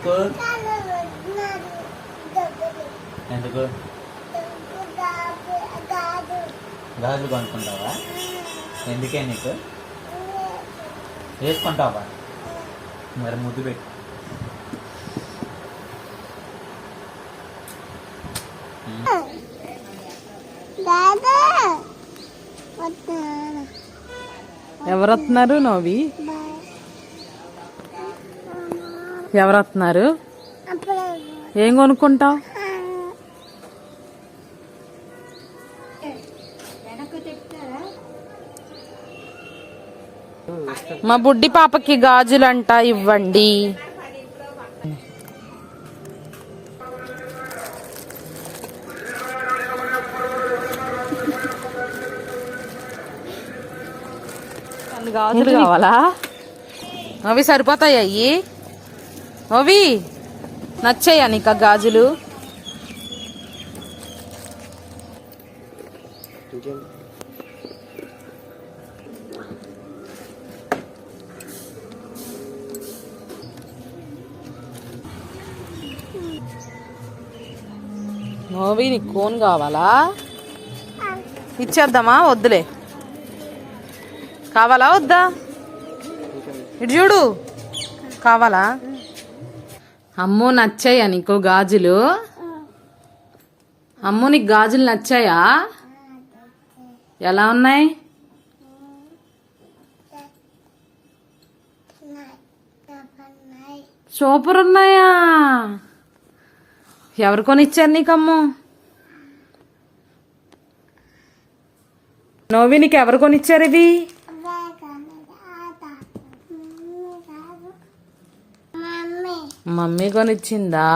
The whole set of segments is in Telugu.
ఎందుకు ఎందుకు గాజులు కొనుక్కుంటావా ఎందుకే నీకు వేసుకుంటావా మరి ముద్దు పెట్టు ఎవరు వస్తున్నారు నోవి ఎవరు వస్తున్నారు ఏం కొనుక్కుంటావు? మా బుడ్డి పాపకి గాజులంట ఇవ్వండి. గాజులు కావాలా? అవి సరిపోతాయి అయ్యి? అవి నచ్చాయా నీకు గాజులు? నోవి నీకు కోన్ కావాలా? ఇచ్చేద్దామా? వద్దులే. కావాలా? వద్దా? ఇటు చూడు. కావాలా? అమ్మో నచ్చాయా నీకు గాజులు? అమ్మో నీకు గాజులు నచ్చాయా? ఎలా ఉన్నాయి? సూపర్ ఉన్నాయా? ఎవరు కొనిచ్చారు నీకమ్మో? నోవి నీకు ఎవరు కొనిచ్చారు ఇవి? మమ్మీ కొనిచ్చిందా?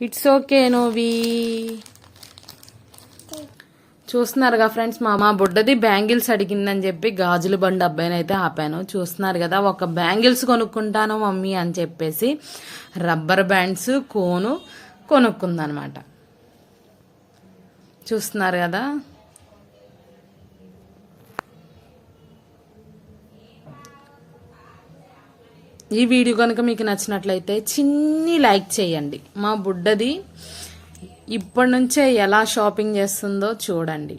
ఇట్స్ ఓకే నోవి చూస్తున్నారుగా ఫ్రెండ్స్ మా మా బుడ్డది బ్యాంగిల్స్ అడిగిందని చెప్పి గాజుల బండి అబ్బాయిని అయితే ఆపాను. చూస్తున్నారు కదా ఒక బ్యాంగిల్స్ కొనుక్కుంటాను మమ్మీ అని చెప్పేసి రబ్బర్ బ్యాండ్స్ కోను కొనుక్కుందనమాట. చూస్తున్నారు కదా? ఈ వీడియో కనుక మీకు నచ్చినట్లయితే చిన్ని లైక్ చేయండి. మా బుడ్డది ఇప్పటి నుంచే ఎలా షాపింగ్ చేస్తుందో చూడండి.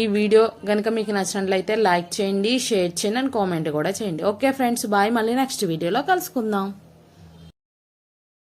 ఈ వీడియో కనుక మీకు నచ్చినట్లయితే లైక్ చేయండి షేర్ చేయండి అండ్ కామెంట్ కూడా చేయండి. Okay friends bye. మళ్ళీ నెక్స్ట్ వీడియోలో కలుసుకుందాం.